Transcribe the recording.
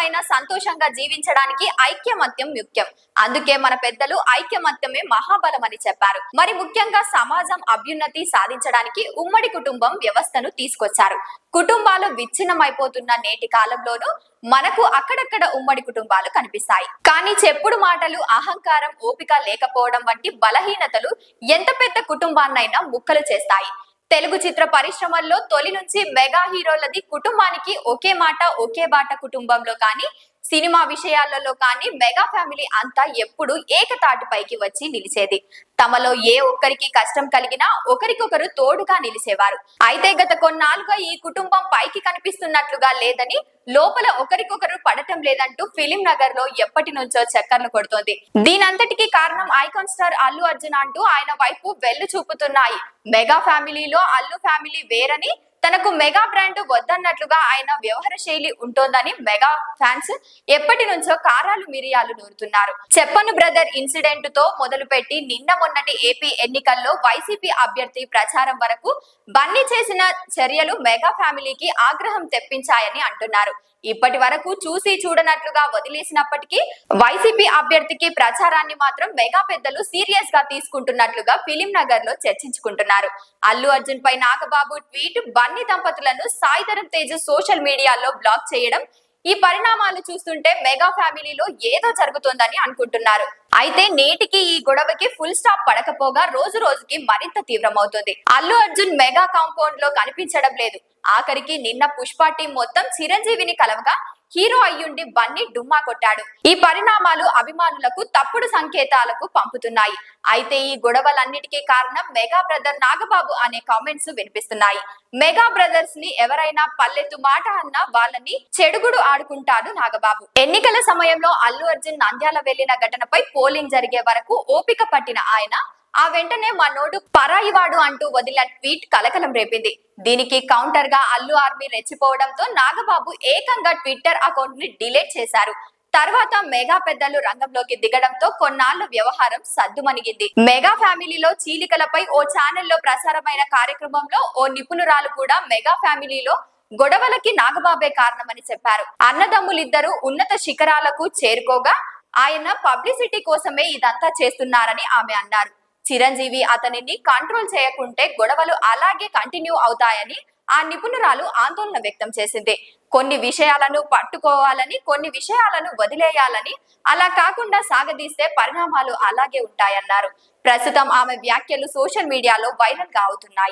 అయినా సంతోషంగా జీవించడానికి ఐక్యమత్యం ముఖ్యం. అందుకే మన పెద్దలు ఐక్యమత్యమే మహాబలం అని చెప్పారు. మరి ముఖ్యంగా సమాజం అభ్యున్నతి సాధించడానికి ఉమ్మడి కుటుంబం వ్యవస్థను తీసుకొచ్చారు. కుటుంబాలు విచ్ఛిన్నమైపోతున్న నేటి కాలంలోనూ మనకు అక్కడక్కడ ఉమ్మడి కుటుంబాలు కనిపిస్తాయి. కానీ చెప్పుడు మాటలు అహంకారం ఓపిక లేకపోవడం వంటి బలహీనతలు ఎంత పెద్ద కుటుంబాన్నైనా ముక్కలు చేస్తాయి. తెలుగు చిత్ర పరిశ్రమల్లో తొలి నుంచి మెగా హీరోలది కుటుంబానికి ఒకే మాట ఒకే బాట కుటుంబంలో కానీ సినిమా విషయాలలో కానీ మెగా ఫ్యామిలీ అంతా ఎప్పుడు ఏకతాటిపైకి వచ్చి నిలిచేది. తమలో ఏ ఒక్కరికి కష్టం కలిగినా ఒకరికొకరు తోడుగా నిలిచేవారు. అయితే గత కొన్నాళ్ళుగా ఈ కుటుంబం పైకి కనిపిస్తున్నట్లుగా లేదని లోపల ఒకరికొకరు పడటం లేదంటూ ఫిలిం నగర్లో ఎప్పటి నుంచో చక్కర్లు కొడుతోంది. దీనంతటికి కారణం ఐకాన్ స్టార్ అల్లు అర్జున్ అంటూ ఆయన వైపు వెళ్ళు చూపుతున్నాయి మెగా ఫ్యామిలీలో అల్లు ఫ్యామిలీ వేరని తనకు మెగా బ్రాండ్ వద్దన్నట్లుగా ఆయన వ్యవహార శైలి ఉంటోందని మెగా ఫ్యాన్స్ ఎప్పటి నుంచో కారాలు మిరియాలు నూరుతున్నారు. చెప్పను బ్రదర్ ఇన్సిడెంట్తో మొదలుపెట్టి నిన్న మొన్నటి ఏపీ ఎన్నికల్లో వైసీపీ అభ్యర్థి ప్రచారం వరకు బన్నీ చేసిన చర్యలు మెగా ఫ్యామిలీకి ఆగ్రహం తెప్పించాయని అంటున్నారు. ఇప్పటి వరకు చూసి చూడనట్లుగా వదిలేసినప్పటికీ వైసీపీ అభ్యర్థికి ప్రచారాన్ని మాత్రం మెగా పెద్దలు సీరియస్గా తీసుకుంటున్నట్లుగా ఫిలిం నగర్లో చర్చించుకుంటున్నారు. అల్లు అర్జున్ పై నాగబాబు ట్వీట్ బన్నీ దంపతులను సాయిధరం తేజ్ సోషల్ మీడియాలో బ్లాక్ చేయడం. ఈ పరిణామాలు చూస్తుంటే మెగా ఫ్యామిలీలో ఏదో జరుగుతోందని అనుకుంటున్నారు. అయితే నేటికి ఈ గొడవకి ఫుల్ స్టాప్ పడకపోగా రోజు రోజుకి మరింత తీవ్రమవుతుంది. అల్లు అర్జున్ మెగా కాంపౌండ్లో కనిపించడం లేదు. ఆఖరికి నిన్న పుష్ప టీం మొత్తం చిరంజీవిని కలవగా హీరో అయ్యుండి బన్నీ డుమ్మా కొట్టాడు. ఈ పరిణామాలు అభిమానులకు తప్పుడు సంకేతాలకు పంపుతున్నాయి. అయితే ఈ గొడవలన్నిటికీ కారణం మెగా బ్రదర్ నాగబాబు అనే కామెంట్స్ వినిపిస్తున్నాయి. మెగా బ్రదర్స్ని ఎవరైనా పల్లెత్తు మాట అన్నా వాళ్ళని చెడుగుడు ఆడుకుంటాడు నాగబాబు. ఎన్నికల సమయంలో అల్లు అర్జున్ నంద్యాల వెళ్ళిన ఘటనపై పోలింగ్ జరిగే వరకు ఓపిక పట్టిన ఆయన ఆ వెంటనే మా నోడు పరాయివాడు అంటూ వదిలిన ట్వీట్ కలకలం రేపింది. దీనికి కౌంటర్గా అల్లు ఆర్మీ రెచ్చిపోవడంతో నాగబాబు ఏకంగా ట్విట్టర్ అకౌంట్ని డిలీట్ చేశారు. తర్వాత మెగా పెద్దలు రంగంలోకి దిగడంతో కొన్నాళ్ళ వ్యవహారం సద్దుమణిగింది. మెగా ఫ్యామిలీలో చీలికలపై ఓ ఛానల్లో ప్రసారమైన కార్యక్రమంలో ఓ నిపుణురాలు కూడా మెగా ఫ్యామిలీలో గొడవలకి నాగబాబే కారణమని చెప్పారు. అన్నదమ్ములిద్దరూ ఉన్నత శిఖరాలకు చేరుకోగా ఆయన పబ్లిసిటీ కోసమే ఇదంతా చేస్తున్నారని ఆమె అన్నారు. చిరంజీవి అతనిని కంట్రోల్ చేయకుంటే గొడవలు అలాగే కంటిన్యూ అవుతాయని ఆ నిపుణురాలు ఆందోళన వ్యక్తం చేసింది. కొన్ని విషయాలను పట్టుకోవాలని కొన్ని విషయాలను వదిలేయాలని అలా కాకుండా సాగదీస్తే పరిణామాలు అలాగే ఉంటాయన్నారు. ప్రస్తుతం ఆమె వ్యాఖ్యలు సోషల్ మీడియాలో వైరల్గా అవుతున్నాయి.